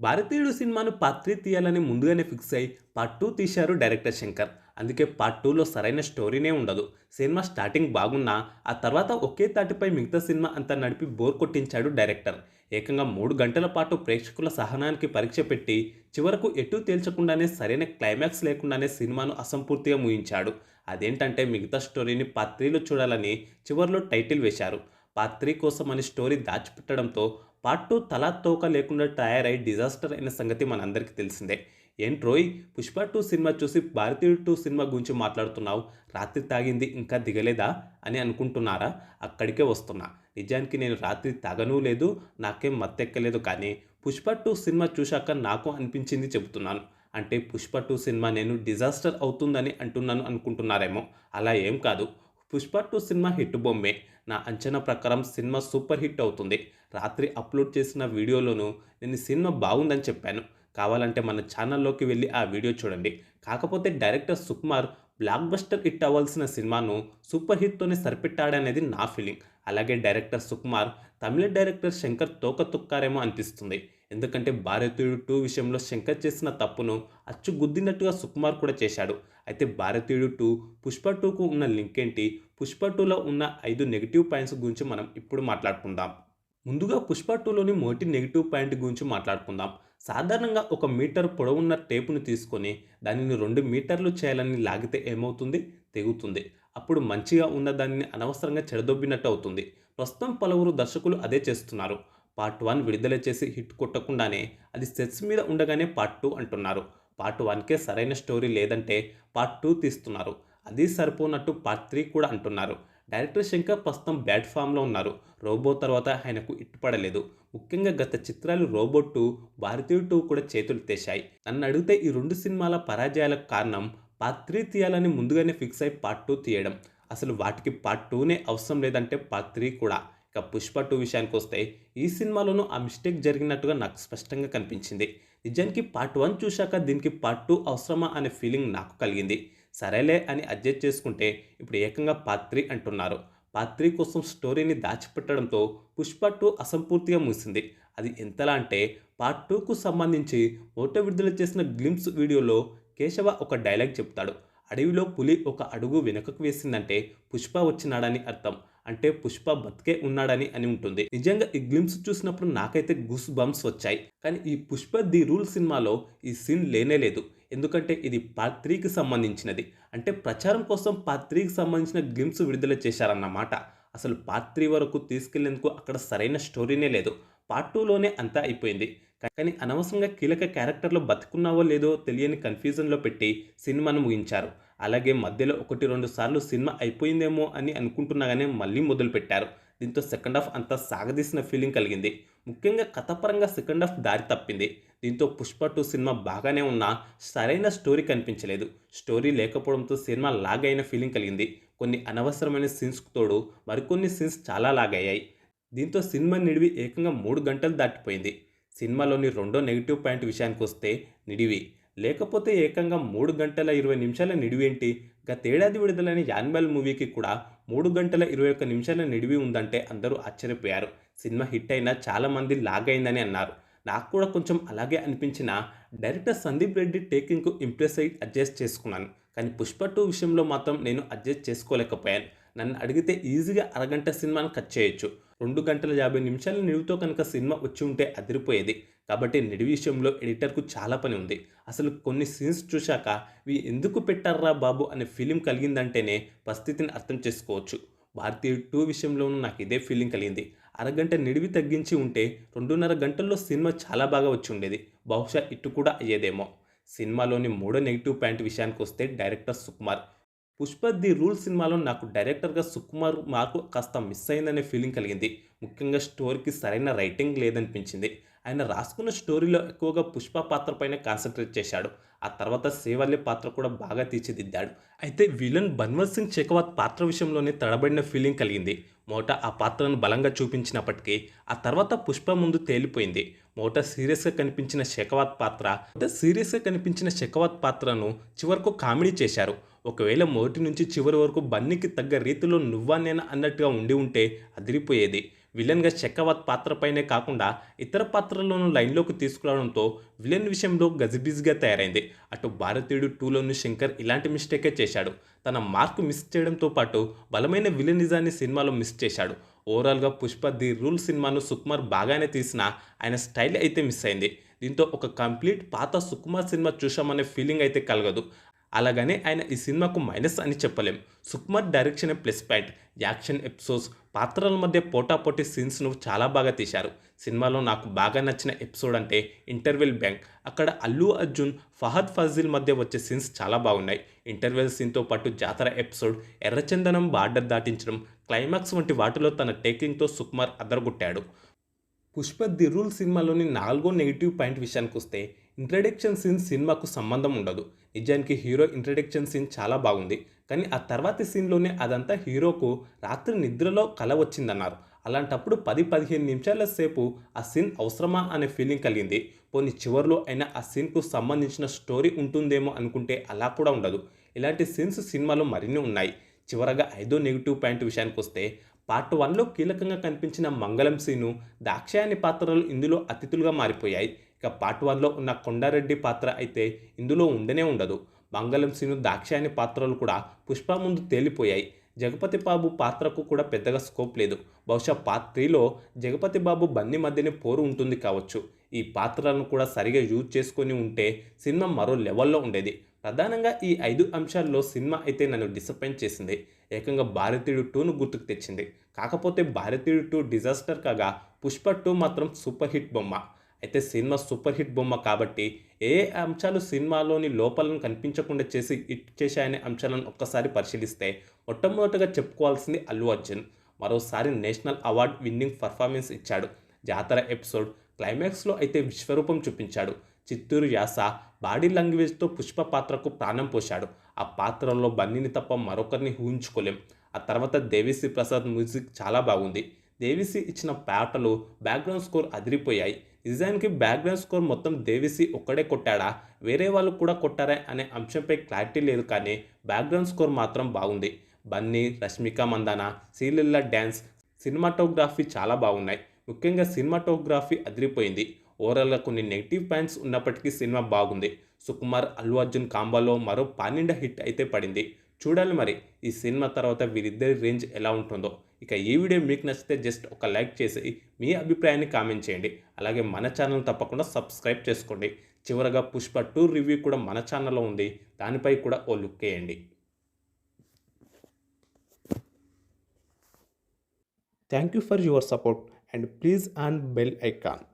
భారతీయుడు సినిమాను part three తీయాలని ముందుగానే ఫిక్స్ అయి పార్ట్ టూ తీశారు డైరెక్టర్ శంకర్. అందుకే పార్ట్ టూలో సరైన స్టోరీనే ఉండదు. సినిమా స్టార్టింగ్ బాగున్నా ఆ తర్వాత ఒకే తాటిపై మిగతా సినిమా అంతా నడిపి బోర్ కొట్టించాడు డైరెక్టర్ ఏకంగా మూడు గంటల పాటు ప్రేక్షకుల సహనానికి పరీక్ష పెట్టి చివరకు ఎటూ తేల్చకుండానే సరైన క్లైమాక్స్ లేకుండానే సినిమాను అసంపూర్తిగా ముగించాడు. అదేంటంటే మిగతా స్టోరీని పార్ట్ త్రీలో చూడాలని చివరిలో టైటిల్ వేశారు. పార్ట్ త్రీ కోసం అని స్టోరీ దాచిపెట్టడంతో పార్ట్ టూ తలా తోక లేకుండా తయారై డిజాస్టర్ అయిన సంగతి మనందరికీ తెలిసిందే. ఏంట్రోయ్ పుష్ప టూ సినిమా చూసి భారతీయుడు టూ సినిమా గురించి మాట్లాడుతున్నావు. రాత్రి తాగింది ఇంకా దిగలేదా అని అనుకుంటున్నారా? అక్కడికే వస్తున్నా. నిజానికి నేను రాత్రి తాగనూ లేదు నాకేం మత్తెక్కలేదు కానీ పుష్ప టూ సినిమా చూశాక నాకు అనిపించింది చెబుతున్నాను. అంటే పుష్ప టూ సినిమా నేను డిజాస్టర్ అవుతుందని అంటున్నాను అనుకుంటున్నారేమో. అలా ఏం కాదు. పుష్ప టూ సినిమా హిట్ బొమ్మే. నా అంచనా ప్రకారం సినిమా సూపర్ హిట్ అవుతుంది. రాత్రి అప్లోడ్ చేసిన వీడియోలోనూ నేను సినిమా బాగుందని చెప్పాను. కావాలంటే మన ఛానల్లోకి వెళ్ళి ఆ వీడియో చూడండి. కాకపోతే director Sukumar block buster hit అవ్వాల్సిన సినిమాను సూపర్ హిట్తోనే సరిపెట్టాడనేది నా ఫీలింగ్. అలాగే డైరెక్టర్ సుకుమార్ తమిళ డైరెక్టర్ శంకర్ తోక తొక్కారేమో అనిపిస్తుంది. ఎందుకంటే భారతీయుడు టూ విషయంలో శంకర్ చేసిన తప్పును అచ్చు గుద్దినట్టుగా సుకుమార్ కూడా చేశాడు. అయితే భారతీయుడు టూ పుష్ప టూకు ఉన్న లింక్ ఏంటి? పుష్ప టూలో ఉన్న ఐదు నెగిటివ్ పాయింట్స్ గురించి మనం ఇప్పుడు మాట్లాడుకుందాం. ముందుగా పుష్ప టూలోని మొదటి నెగిటివ్ పాయింట్ గురించి మాట్లాడుకుందాం. సాధారణంగా ఒక మీటర్ పొడవున్న టేపును తీసుకొని దానిని రెండు మీటర్లు చేయాలని లాగితే ఏమవుతుంది? తెగుతుంది. అప్పుడు మంచిగా ఉన్న దానిని అనవసరంగా చెడదొబ్బినట్టు అవుతుంది. ప్రస్తుతం పలువురు దర్శకులు అదే చేస్తున్నారు. పార్ట్ వన్ విడుదల చేసి హిట్ కొట్టకుండానే అది సెట్స్ మీద ఉండగానే పార్ట్ టూ అంటున్నారు. పార్ట్ వన్కే సరైన స్టోరీ లేదంటే పార్ట్ టూ తీస్తున్నారు. అది సరిపోనట్టు పార్ట్ త్రీ కూడా అంటున్నారు. డైరెక్టర్ శంకర్ ప్రస్తుతం బ్యాడ్ ఫామ్లో ఉన్నారు. రోబో తర్వాత ఆయనకు ఇట్టుపడలేదు ముఖ్యంగా గత చిత్రాలు రోబో టూ భారతీయుడు టూ కూడా చేతులు తెశాయి. నన్ను అడిగితే ఈ రెండు సినిమాల పరాజయాలకు కారణం పార్ట్ త్రీ తీయాలని ముందుగానే ఫిక్స్ అయి పార్ట్ టూ తీయడం. అసలు వాటికి పార్ట్ టూనే అవసరం లేదంటే పార్ట్ త్రీ కూడా. ఇక పుష్ప టూ విషయానికి వస్తే ఈ సినిమాలోనూ ఆ మిస్టేక్ జరిగినట్టుగా నాకు స్పష్టంగా కనిపించింది. నిజానికి పార్ట్ వన్ చూశాక దీనికి పార్ట్ టూ అవసరమా అనే ఫీలింగ్ నాకు కలిగింది. సరేలే అని అడ్జస్ట్ చేసుకుంటే ఇప్పుడు ఏకంగా పార్ట్ త్రీ అంటున్నారు. పార్ట్ త్రీ కోసం స్టోరీని దాచిపెట్టడంతో పుష్ప టూ అసంపూర్తిగా ముగిసింది. అది ఎంతలా అంటే పార్ట్ టూకు సంబంధించి ఓటో విడుదల చేసిన గ్లిమ్స్ వీడియోలో కేశవ ఒక డైలాగ్ చెప్తాడు. అడవిలో పులి ఒక అడుగు వెనుకకు వేసిందంటే పుష్ప వచ్చినాడని అర్థం. అంటే పుష్ప బతికే ఉన్నాడని అని ఉంటుంది. నిజంగా ఈ గ్లిమ్స్ చూసినప్పుడు నాకైతే గుస్ బంప్స్ వచ్చాయి. కానీ ఈ పుష్ప ది రూల్ సినిమాలో ఈ సీన్ లేనే లేదు. ఎందుకంటే ఇది పార్ట్ త్రీకి సంబంధించినది. అంటే ప్రచారం కోసం పార్ట్ త్రీకి సంబంధించిన గ్లిమ్స్ విడుదల చేశారన్నమాట. అసలు పార్ట్ త్రీ వరకు తీసుకెళ్ళేందుకు అక్కడ సరైన స్టోరీనే లేదు. పార్ట్ టూలోనే అంతా అయిపోయింది. కానీ అనవసరంగా కీలక క్యారెక్టర్లు బతుకున్నావో లేదో తెలియని కన్ఫ్యూజన్లో పెట్టి సినిమాను ముగించారు. అలాగే మధ్యలో ఒకటి రెండు సార్లు సినిమా అయిపోయిందేమో అని అనుకుంటున్నాగానే మళ్ళీ మొదలుపెట్టారు. దీంతో సెకండ్ హాఫ్ అంతా సాగదీసిన ఫీలింగ్ కలిగింది. ముఖ్యంగా కథపరంగా సెకండ్ హాఫ్ దారి తప్పింది. దీంతో పుష్ప టూ సినిమా బాగానే ఉన్నా సరైన స్టోరీ కనిపించలేదు. స్టోరీ లేకపోవడంతో సినిమా లాగైన ఫీలింగ్ కలిగింది. కొన్ని అనవసరమైన సీన్స్కు తోడు మరికొన్ని సీన్స్ చాలా లాగయ్యాయి. దీంతో సినిమా నిడివి ఏకంగా మూడు గంటలు దాటిపోయింది. సినిమాలోని రెండో నెగిటివ్ పాయింట్ విషయానికి వస్తే నిడివి. లేకపోతే ఏకంగా మూడు గంటల ఇరవై నిమిషాల నిడివేంటి? గతేడాది విడుదలైన యాన్బల్ మూవీకి కూడా మూడు గంటల ఇరవై ఒక్క నిమిషాల నిడివి ఉందంటే అందరూ ఆశ్చర్యపోయారు. సినిమా హిట్ అయినా చాలామంది లాగైందని అన్నారు. నాకు కూడా కొంచెం అలాగే అనిపించిన డైరెక్టర్ సందీప్ రెడ్డి టేకింగ్కు ఇంప్రెస్ అయ్యి అడ్జస్ట్ చేసుకున్నాను. కానీ పుష్ప టూ విషయంలో మాత్రం నేను అడ్జస్ట్ చేసుకోలేకపోయాను. నన్ను అడిగితే ఈజీగా అరగంట సినిమాను కట్ చేయొచ్చు. రెండు గంటల యాభై నిమిషాల నిలువుతో కనుక సినిమా వచ్చి ఉంటే అదిరిపోయేది. కాబట్టి నిడివి విషయంలో ఎడిటర్కు చాలా పని ఉంది. అసలు కొన్ని సీన్స్ చూశాక ఇవి ఎందుకు పెట్టారా బాబు? అనే ఫీలింగ్ కలిగిందంటేనే పరిస్థితిని అర్థం చేసుకోవచ్చు. భారతీయ టూ విషయంలోనూ నాకు ఇదే ఫీలింగ్ కలిగింది. అరగంట నిడివి తగ్గించి ఉంటే రెండున్నర గంటల్లో సినిమా చాలా బాగా వచ్చి ఉండేది. బహుశా ఇటు కూడా అయ్యేదేమో. సినిమాలోని మూడో నెగిటివ్ పాయింట్ విషయానికి వస్తే director Sukumar. Pushpa the rule సినిమాలో నాకు డైరెక్టర్గా సుకుమార్ మార్కు కాస్త మిస్ అయిందనే ఫీలింగ్ కలిగింది. ముఖ్యంగా స్టోరీకి సరైన రైటింగ్ లేదనిపించింది. ఆయన రాసుకున్న స్టోరీలో ఎక్కువగా పుష్ప పాత్ర పైన కాన్సన్ట్రేట్ చేశాడు. ఆ తర్వాత సేవల్య పాత్ర కూడా బాగా తీర్చిదిద్దాడు. అయితే విలన్ బన్వర్ సింగ్ చెకవాత్ పాత్ర విషయంలోనే తడబడిన ఫీలింగ్ కలిగింది. మోట ఆ పాత్రను బలంగా చూపించినప్పటికీ ఆ తర్వాత పుష్ప ముందు తేలిపోయింది. మోట సీరియస్గా కనిపించిన శకవాత్ పాత్ర సీరియస్గా కనిపించిన శకవాత్ పాత్రను చివరకు కామెడీ చేశారు. ఒకవేళ మొదటి నుంచి చివరి వరకు బన్నీకి తగ్గ రీతిలో నువ్వా నేను అన్నట్టుగా ఉండి ఉంటే అదిరిపోయేది. విలన్గా షెకావత్ పాత్రపైనే కాకుండా ఇతర పాత్రలను లైన్లోకి తీసుకురావడంతో విలన్ విషయంలో గజిబిజిగా తయారైంది. అటు భారతీయుడు టూలోని శంకర్ ఇలాంటి మిస్టేకే చేశాడు. తన మార్క్ మిస్ చేయడంతో పాటు బలమైన విలనిజాన్ని సినిమాలో మిస్ చేశాడు. ఓవరాల్గా పుష్ప ది రూల్ సినిమాను సుకుమార్ బాగానే తీసినా ఆయన స్టైల్ అయితే మిస్ అయింది. దీంతో ఒక కంప్లీట్ పాత సుకుమార్ సినిమా చూసామనే ఫీలింగ్ అయితే కలగదు. అలాగనే ఆయన ఈ సినిమాకు మైనస్ అని చెప్పలేం. Sukumar direction plus point. Action episodes పాత్రల మధ్య పోటాపోటీ సీన్స్ను చాలా బాగా తీశారు. సినిమాలో నాకు బాగా నచ్చిన ఎపిసోడ్ అంటే ఇంటర్వెల్ బ్యాంక్. అక్కడ అల్లు అర్జున్ ఫహద్ ఫజిల్ మధ్య వచ్చే సీన్స్ చాలా బాగున్నాయి. ఇంటర్వెల్ సీన్తో పాటు జాతర ఎపిసోడ్ ఎర్రచందనం బార్డర్ దాటించడం క్లైమాక్స్ వంటి వాటిలో తన టేకింగ్తో సుకుమార్ అదరగొట్టాడు. పుష్ప ది రూల్ సినిమాలోని నాలుగో నెగిటివ్ పాయింట్ విషయానికి వస్తే ఇంట్రడక్షన్ సీన్ సినిమాకు సంబంధం ఉండదు. నిజానికి హీరో ఇంట్రడక్షన్ సీన్ చాలా బాగుంది. కానీ ఆ తర్వాతి సీన్లోనే అదంతా హీరోకు రాత్రి నిద్రలో కల వచ్చిందన్నారు. అలాంటప్పుడు పది పదిహేను నిమిషాల సేపు ఆ సీన్ అవసరమా అనే ఫీలింగ్ కలిగింది. పోనీ చివరిలో అయినా ఆ సీన్కు సంబంధించిన స్టోరీ ఉంటుందేమో అనుకుంటే అలా కూడా ఉండదు. ఇలాంటి సీన్స్ సినిమాలో మరిన్ని ఉన్నాయి. చివరగా ఐదో నెగిటివ్ పాయింట్ విషయానికి వస్తే పార్ట్ వన్లో కీలకంగా కనిపించిన మంగళం సీను దాక్షాయని పాత్రలు ఇందులో అతిథులుగా మారిపోయాయి. ఇక పార్ట్ వన్లో ఉన్న కొండారెడ్డి పాత్ర అయితే ఇందులో ఉండనే ఉండదు. మంగళం సీను దాక్షాయని పాత్రలు కూడా పుష్ప ముందు తేలిపోయాయి. జగపతి బాబు పాత్రకు కూడా పెద్దగా స్కోప్ లేదు. బహుశా పార్ట్ త్రీలో జగపతి బాబు బన్నీ మధ్యనే పోరు ఉంటుంది కావచ్చు. ఈ పాత్రలను కూడా సరిగా యూజ్ చేసుకొని ఉంటే సినిమా మరో లెవెల్లో ఉండేది. ప్రధానంగా ఈ ఐదు అంశాల్లో సినిమా అయితే నన్ను డిసప్పాయింట్ చేసింది. ఏకంగా భారతీయుడు టూను గుర్తుకు తెచ్చింది. కాకపోతే భారతీయుడు టూ డిజాస్టర్ కాగా పుష్ప టూ మాత్రం సూపర్ హిట్ బొమ్మ. అయితే సినిమా సూపర్ హిట్ బొమ్మ కాబట్టి ఏ అంశాలు సినిమాలోని లోపాలను కనిపించకుండా చేసి హిట్ చేశాయనే అంశాలను ఒక్కసారి పరిశీలిస్తే మొట్టమొదటగా చెప్పుకోవాల్సింది అల్లు అర్జున్. మరోసారి నేషనల్ అవార్డ్ విన్నింగ్ పర్ఫార్మెన్స్ ఇచ్చాడు. జాతర ఎపిసోడ్ క్లైమాక్స్లో అయితే విశ్వరూపం చూపించాడు. చిత్తూరు యాస బాడీ లాంగ్వేజ్తో పుష్ప పాత్రకు ప్రాణం పోశాడు. ఆ పాత్రలో బన్నీని తప్ప మరొకరిని ఊహించుకోలేం. ఆ తర్వాత దేవిశ్రీ ప్రసాద్ మ్యూజిక్ చాలా బాగుంది. దేవిశ్రీ ఇచ్చిన పాటలు బ్యాక్గ్రౌండ్ స్కోర్ అదిరిపోయాయి. నిజానికి బ్యాక్గ్రౌండ్ స్కోర్ మొత్తం దేవిసి ఒక్కడే కొట్టాడా? వేరే వాళ్ళు కూడా కొట్టారా అనే అంశంపై క్లారిటీ లేదు కానీ బ్యాక్గ్రౌండ్ స్కోర్ మాత్రం బాగుంది. బన్నీ రష్మిక మందాన సీలిల్ల డ్యాన్స్ సినిమాటోగ్రఫీ చాలా బాగున్నాయి. ముఖ్యంగా సినిమాటోగ్రఫీ అదిరిపోయింది. ఓవరాల్గా కొన్ని నెగిటివ్ పాయింట్స్ ఉన్నప్పటికీ సినిమా బాగుంది. సుకుమార్ అల్లు అర్జున్ కాంబాలో మరో పన్నెండు హిట్ అయితే పడింది. చూడాలి మరి ఈ సినిమా తర్వాత వీరిద్దరి రేంజ్ ఎలా ఉంటుందో. ఇక ఈ వీడియో మీకు నచ్చితే జస్ట్ ఒక లైక్ చేసి మీ అభిప్రాయాన్ని కామెంట్ చేయండి. అలాగే మన ఛానల్ తప్పకుండా సబ్స్క్రైబ్ చేసుకోండి. చివరగా పుష్ప టూ రివ్యూ కూడా మన ఛానల్లో ఉంది. దానిపై కూడా ఓ లుక్ వేయండి. Thank you for your support and please on bell icon